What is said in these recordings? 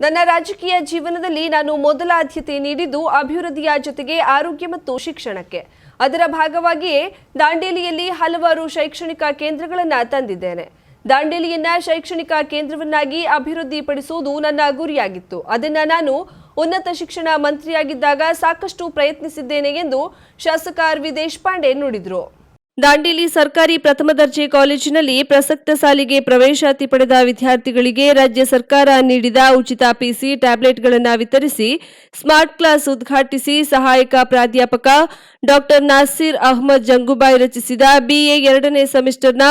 ನನ್ನ ರಾಜಕೀಯ ಜೀವನದಲ್ಲಿ ನಾನು ಮೊದಲ ಆದ್ಯತೆ ನೀಡಿದ್ದು ಅಭಿವೃದ್ಧಿಯ ಜೊತೆಗೆ ಆರೋಗ್ಯ ಮತ್ತು ಶಿಕ್ಷಣಕ್ಕೆ. ಅದರ ಭಾಗವಾಗಿಯೇ ದಾಂಡೇಲಿಯಲ್ಲಿ ಹಲವಾರು ಶೈಕ್ಷಣಿಕ ಕೇಂದ್ರಗಳನ್ನು ತಂದಿದ್ದೇನೆ. ದಾಂಡೇಲಿಯನ್ನ ಶೈಕ್ಷಣಿಕ ಕೇಂದ್ರವನ್ನಾಗಿ ಅಭಿವೃದ್ಧಿಪಡಿಸುವುದು ನನ್ನ ಗುರಿಯಾಗಿತ್ತು. ಅದನ್ನು ನಾನು ಉನ್ನತ ಶಿಕ್ಷಣ ಮಂತ್ರಿಯಾಗಿದ್ದಾಗ ಸಾಕಷ್ಟು ಪ್ರಯತ್ನಿಸಿದ್ದೇನೆ ಎಂದು ಶಾಸಕ ಅರ್ವಿ ದೇಶಪಾಂಡೆ ನುಡಿದರು. ದಾಂಡೇಲಿ ಸರ್ಕಾರಿ ಪ್ರಥಮ ದರ್ಜೆ ಕಾಲೇಜಿನಲ್ಲಿ ಪ್ರಸಕ್ತ ಸಾಲಿಗೆ ಪ್ರವೇಶಾತಿ ಪಡೆದ ವಿದ್ಯಾರ್ಥಿಗಳಿಗೆ ರಾಜ್ಯ ಸರ್ಕಾರ ನೀಡಿದ ಉಚಿತ ಪಿಸಿ ಟ್ಯಾಬ್ಲೆಟ್ಗಳನ್ನು ವಿತರಿಸಿ ಸ್ಮಾರ್ಟ್ ಕ್ಲಾಸ್ ಉದ್ಘಾಟಿಸಿ ಸಹಾಯಕ ಪ್ರಾಧ್ಯಾಪಕ ಡಾಕ್ಟರ್ ನಾಸೀರ್ ಅಹ್ಮದ್ ಜಂಗುಬಾಯ್ ರಚಿಸಿದ ಬಿಎ ಎರಡನೇ ಸೆಮಿಸ್ಟರ್ನ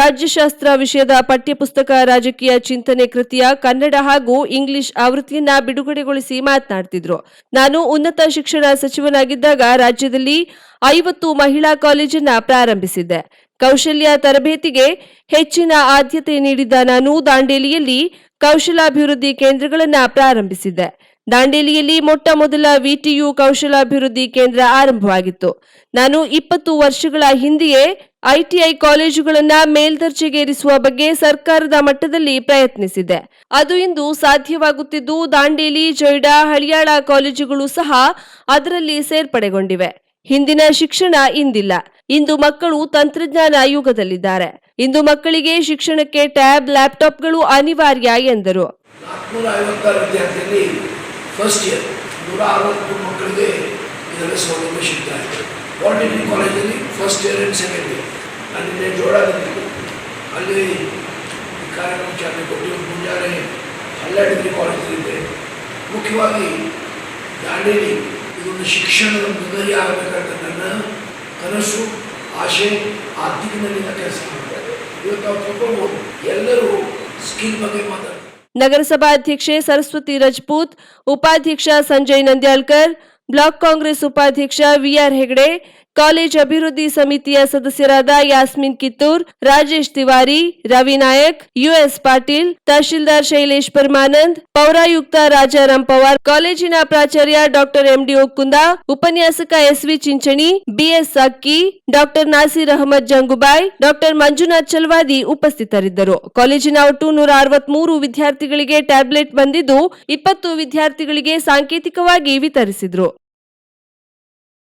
ರಾಜ್ಯಶಾಸ್ತ್ರ ವಿಷಯದ ಪಠ್ಯಪುಸ್ತಕ ರಾಜಕೀಯ ಚಿಂತನೆ ಕೃತಿಯ ಕನ್ನಡ ಹಾಗೂ ಇಂಗ್ಲಿಷ್ ಆವೃತ್ತಿಯನ್ನ ಬಿಡುಗಡೆಗೊಳಿಸಿ ಮಾತನಾಡ್ತಿದ್ರು. ನಾನು ಉನ್ನತ ಶಿಕ್ಷಣ ಸಚಿವನಾಗಿದ್ದಾಗ ರಾಜ್ಯದಲ್ಲಿ ಐವತ್ತು ಮಹಿಳಾ ಕಾಲೇಜನ್ನ ಪ್ರಾರಂಭಿಸಿದ್ದೆ. ಕೌಶಲ್ಯ ತರಬೇತಿಗೆ ಹೆಚ್ಚಿನ ಆದ್ಯತೆ ನೀಡಿದ್ದ ನಾನು ದಾಂಡೇಲಿಯಲ್ಲಿ ಕೌಶಲಾಭಿವೃದ್ಧಿ ಕೇಂದ್ರಗಳನ್ನ ಪ್ರಾರಂಭಿಸಿದ್ದೆ. ದಾಂಡೇಲಿಯಲ್ಲಿ ಮೊಟ್ಟ ಮೊದಲ ವಿಟಿಯು ಕೌಶಲಾಭಿವೃದ್ಧಿ ಕೇಂದ್ರ ಆರಂಭವಾಗಿತ್ತು. ನಾನು ಇಪ್ಪತ್ತು ವರ್ಷಗಳ ಹಿಂದೆಯೇ ಐಟಿಐ ಕಾಲೇಜುಗಳನ್ನ ಮೇಲ್ದರ್ಜೆಗೇರಿಸುವ ಬಗ್ಗೆ ಸರ್ಕಾರದ ಮಟ್ಟದಲ್ಲಿ ಪ್ರಯತ್ನಿಸಿದೆ. ಅದು ಇಂದು ಸಾಧ್ಯವಾಗುತ್ತಿದ್ದು ದಾಂಡೇಲಿ ಜೊಯ್ಡಾ ಹಳಿಯಾಳ ಕಾಲೇಜುಗಳು ಸಹ ಅದರಲ್ಲಿ ಸೇರ್ಪಡೆಗೊಂಡಿವೆ. ಹಿಂದಿನ ಶಿಕ್ಷಣ ಇಂದಿಲ್ಲ. ಇಂದು ಮಕ್ಕಳು ತಂತ್ರಜ್ಞಾನ ಯುಗದಲ್ಲಿದ್ದಾರೆ. ಇಂದು ಮಕ್ಕಳಿಗೆ ಶಿಕ್ಷಣಕ್ಕೆ ಟ್ಯಾಬ್, ಲ್ಯಾಪ್ಟಾಪ್ಗಳು ಅನಿವಾರ್ಯ ಎಂದರು. ಮಕ್ಕಳಿಗೆ first year and second year ನಾನು ನಿನ್ನೆ ಜೋಡಾದಿದ್ದು ಅಲ್ಲಿ ಈ ಕಾರ್ಯಕ್ರಮ ಚಾಲನೆ ಕೊಟ್ಟು ಮುಂಜಾನೆ ಎಲ್ಲ ಡಿಗ್ರಿ ಕಾಲೇಜಲ್ಲಿದೆ ಮುಖ್ಯವಾಗಿ ದಾಂಡೇಲಿ ಇದೊಂದು ಶಿಕ್ಷಣದ ಮುನ್ನರಿ ಆಗಬೇಕಂತ ನನ್ನ ಕನಸು ಆಶೆ ಆ ದಿಕ್ಕಿನಲ್ಲಿ ಕೆಲಸ. ಮಾಡ್ತಾರೆ ಇವತ್ತು ನಾವು ತಗೊಂಡು ಎಲ್ಲರೂ ಸ್ಕಿಲ್ ಬಗ್ಗೆ ಮಾತಾಡ್ತಾರೆ. ನಗರಸಭಾ ಅಧ್ಯಕ್ಷೆ ಸರಸ್ವತಿ ರಜಪೂತ್, ಉಪಾಧ್ಯಕ್ಷ ಸಂಜಯ್ ನಂದ್ಯಾಳ್ಕರ್, ಬ್ಲಾಕ್ ಕಾಂಗ್ರೆಸ್ ಉಪಾಧ್ಯಕ್ಷ ವಿಆರ್ ಹೆಗಡೆ ಕಾಲೇಜ್ ಅಭಿವೃದ್ಧಿ ಸಮಿತಿಯ ಸದಸ್ಯರಾದ ಯಾಸ್ಮಿನ್ ಕಿತ್ತೂರ್, ರಾಜೇಶ್ ತಿವಾರಿ, ರವಿ ನಾಯಕ್, ಯುಎಸ್ ಪಾಟೀಲ್, ತಹಶೀಲ್ದಾರ್ ಶೈಲೇಶ್ ಪರಮಾನಂದ್, ಪೌರಾಯುಕ್ತ ರಾಜಾರಾಮ್ ಪವಾರ್, ಕಾಲೇಜಿನ ಪ್ರಾಚಾರ್ಯ ಡಾಕ್ಟರ್ ಎಂಡಿ ಒಕ್ಕುಂದ, ಉಪನ್ಯಾಸಕ SV Chinchani, BS Akki, doctor Naseer Ahmad Jangubai, doctor Manjunath Chalwadi ಉಪಸ್ಥಿತರಿದ್ದರು. ಕಾಲೇಜಿನ ಒಟ್ಟು ನೂರ ಅರವತ್ಮೂರು ವಿದ್ಯಾರ್ಥಿಗಳಿಗೆ ಟ್ಯಾಬ್ಲೆಟ್ ಬಂದಿದ್ದು, ಇಪ್ಪತ್ತು ವಿದ್ಯಾರ್ಥಿಗಳಿಗೆ ಸಾಂಕೇತಿಕವಾಗಿ ವಿತರಿಸಿದ್ರು.